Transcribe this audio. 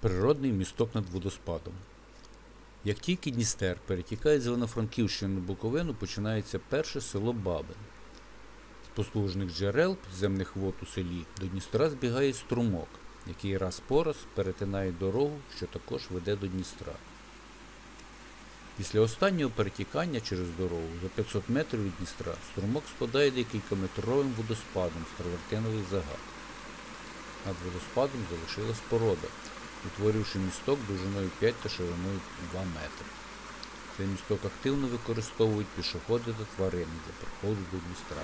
Природний місток над водоспадом. Як тільки Дністер перетікає з Івано-Франківщини на Буковину, починається перше село Бабин. З послужних джерел підземних вод у селі до Дністра збігає струмок, який раз по раз перетинає дорогу, що також веде до Дністра. Після останнього перетікання через дорогу за 500 метрів від Дністра струмок спадає декількаметровим водоспадом з травертинових загад. Над водоспадом залишилась порода, утворивши місток довжиною 5 та шириною 2 метри. Цей місток активно використовують пішоходи та тварини для проходу до Дністра.